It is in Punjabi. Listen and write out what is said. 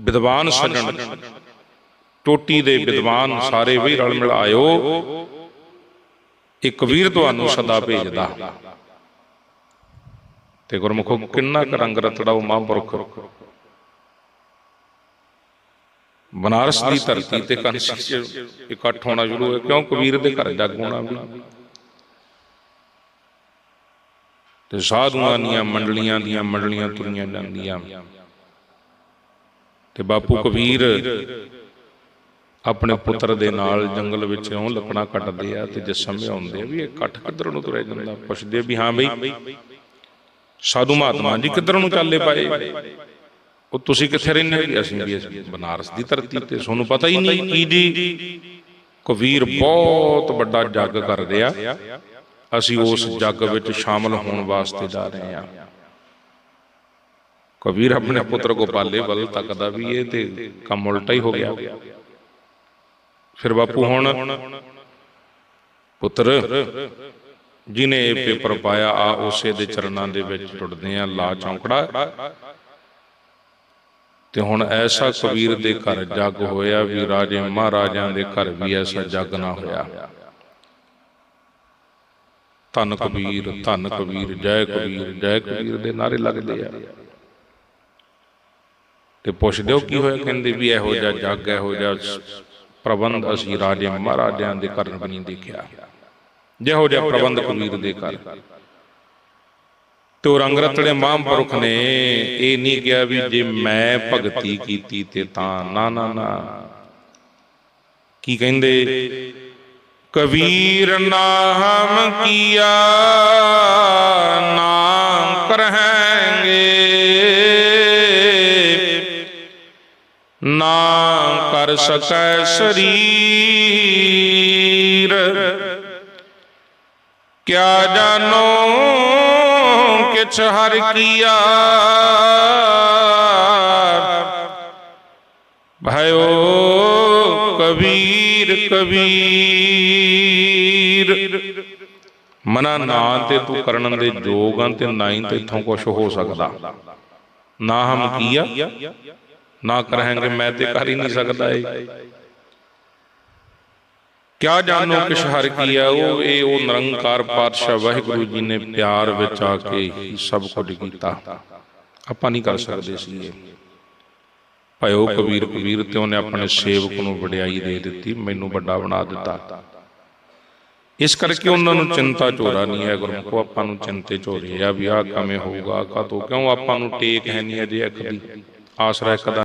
ਵਿਦਵਾਨ ਸੱਜਣ ਟੋਟੀ ਦੇ ਵਿਦਵਾਨ ਸਾਰੇ ਵੀ ਰਲ ਮਿਲ ਆਇਓ। ਇਹ ਕਬੀਰ ਤੁਹਾਨੂੰ ਸਦਾ ਭੇਜਦਾ। ਤੇ ਗੁਰਮੁਖੋ, ਕਿੰਨਾ ਕੁ ਰੰਗ ਰਤੜਾਓ ਮਹਾਂਪੁਰਖ। ਬਨਾਰਸ ਦੀ ਧਰਤੀ ਤੇ ਕੰਸੀ ਇਕੱਠ ਹੋਣਾ ਸ਼ੁਰੂ ਹੋਇਆ, ਕਿਉਂ? ਕਬੀਰ ਦੇ ਘਰ ਜੱਗ ਹੋਣਾ ਵੀ। ਤੇ ਸਾਧੂਆਂ ਦੀਆਂ ਮੰਡਲੀਆਂ ਦੀਆਂ ਮੰਡਲੀਆਂ ਤੁਰੀਆਂ ਜਾਂਦੀਆਂ। ਤੇ ਬਾਪੂ ਕਬੀਰ ਆਪਣੇ ਪੁੱਤਰ ਦੇ ਨਾਲ ਜੰਗਲ ਵਿੱਚ ਲੱਕੜਾਂ ਕੱਟਦੇ ਆ ਤੇ ਜਿਸ ਸਮੇਂ ਆਉਂਦੇ ਆ ਵੀ ਇਹ ਇਕੱਠ ਕਿੱਧਰ ਨੂੰ ਤੁਰਿਆ ਜਾਂਦਾ? ਪੁੱਛਦੇ ਆ ਵੀ ਹਾਂ ਬਈ। ਸਾਧੂ ਮਹਾਤਮਾ ਜੀ ਕਿੱਧਰ ਨੂੰ ਚੱਲੇ ਪਾਏ ਉਹ ਤੁਸੀਂ ਕਿੱਥੇ ਰਹਿੰਦੇ ਹੋ? ਜੀ? ਅਸੀਂ ਵੀ ਬਨਾਰਸ ਦੀ ਧਰਤੀ ਤੇ। ਤੁਹਾਨੂੰ ਪਤਾ ਹੀ ਨਹੀਂ ਕੀ ਜੀ। ਕਬੀਰ ਬਹੁਤ ਵੱਡਾ ਜੱਗ ਕਰ ਰਿਹਾ ਅਸੀਂ ਉਸ ਜੱਗ ਵਿੱਚ ਸ਼ਾਮਲ ਹੋਣ ਵਾਸਤੇ ਜਾ ਰਹੇ ਹਾਂ। ਕਬੀਰ ਆਪਣੇ ਪੁੱਤਰ ਗੋਪਾਲੇ ਵੱਲ ਤੱਕਦਾ ਵੀ ਇਹ ਤੇ ਕੰਮ ਉਲਟਾ ਹੀ ਹੋ ਗਿਆ। ਫਿਰ ਬਾਪੂ ਹੁਣ, ਪੁੱਤਰ, ਜਿਨੇ ਇਹ ਪੇਪਰ ਪਾਇਆ, ਆ ਉਸੇ ਦੇ ਚਰਨਾਂ ਦੇ ਵਿੱਚ ਟੁੱਟਦੇ ਆ, ਲਾ ਚੌਂਕੜਾ। ਤੇ ਹੁਣ ਐਸਾ ਕਬੀਰ ਦੇ ਘਰ ਜੱਗ ਹੋਇਆ ਵੀ ਰਾਜੇ ਮਹਾਰਾਜਾਂ ਦੇ ਘਰ ਵੀ ਐਸਾ ਜੱਗ ਨਾ ਹੋਇਆ। ਧੰਨ ਕਬੀਰ ਧੰਨ ਕਬੀਰ, ਜੈ ਕਬੀਰ ਜੈ ਕਬੀਰ ਦੇ ਨਾਰੇ ਲੱਗਦੇ ਆ। ਤੇ ਪੁੱਛਦੇ ਹੋ ਕੀ ਹੋਇਆ? ਕਹਿੰਦੇ ਵੀ ਇਹੋ ਜਿਹਾ ਜੱਗ, ਇਹੋ ਜਿਹਾ ਪ੍ਰਬੰਧ ਅਸੀਂ ਰਾਜੇ ਮਹਾਰਾਜਿਆਂ ਦੇ ਘਰ ਵੀ ਦੇਖਿਆ। ਜਿਹੋ ਜਿਹਾ ਪ੍ਰਬੰਧ ਕਬੀਰ ਦੇ ਘਰ। ਤੇ ਉਹ ਰੰਗ ਰਤੜੇ ਮਹਾਂਪੁਰਖ ਨੇ ਇਹ ਨਹੀਂ ਕਿਹਾ ਵੀ ਜੇ ਮੈਂ ਭਗਤੀ ਕੀਤੀ ਤੇ ਤਾਂ ਨਾ ਨਾ ਨਾ। ਕੀ ਕਹਿੰਦੇ? ਕਬੀਰ ਨਾਮ ਕੀਆ ਨਾ ਕਰ ਸਕੈ ਸਰੀਰ। ਕਿਆ ਜਾਨੋ ਕਿਛ ਹਰ ਕੀਆ। ਭਇਓ ਕਬੀਰ ਕਬੀਰ। ਮਨਾ ਨਾ ਤੇ ਤੂੰ ਕਰਨ ਦੇ ਯੋਗ ਆ ਤੇ ਨਾ ਹੀ ਤੇ ਇਥੋਂ ਕੁਝ ਹੋ ਸਕਦਾ। ਨਾ ਹਮ ਕੀਆ। ਨਾ ਕਰਾਂਗੇ ਮੈਂ ਤੇ ਕਰ ਹੀ ਨਹੀਂ ਸਕਦਾ ਏ। ਕਿਆ ਜਾਣੋ ਕਿਛ ਹਰ ਕੀਆ ਉਹ, ਇਹ, ਉਹ ਨਿਰੰਕਾਰ ਪਾਤਸ਼ਾਹ ਵਾਹਿਗੁਰੂ ਜੀ ਨੇ ਪਿਆਰ ਵਿੱਚ ਆ ਕੇ ਹੀ ਸਭ ਕੁਝ ਕੀਤਾ। ਆਪਾਂ ਨਹੀਂ ਕਰ ਸਕਦੇ ਸੀ ਇਹ ਭਇਓ ਕਬੀਰ ਕਬੀਰ, ਤੇ ਉਹਨੇ ਆਪਣੇ ਸੇਵਕ ਨੂੰ ਵਡਿਆਈ ਦੇ ਦਿੱਤੀ, ਮੈਨੂੰ ਵੱਡਾ ਬਣਾ ਦਿੱਤਾ। ਇਸ ਕਰਕੇ ਉਹਨਾਂ ਨੂੰ ਚਿੰਤਾ ਚੋਰਾ ਨਹੀਂ ਹੈ, ਗੁਰਮੁਖੋ, ਆਪਾਂ ਨੂੰ ਚਿੰਤੇ ਝੋਰੇ ਆ ਵੀ ਆਹ ਕਵੇਂ ਹੋਊਗਾ ਕਾ ਤੋਂ ਕਿਉਂ ਆਪਾਂ ਨੂੰ ਟੇਕ ਹੈ ਨਹੀਂ ਅਜੇ ਇੱਕ ਦੀ? ਆਸਰਾ ਇੱਕ ਦਾ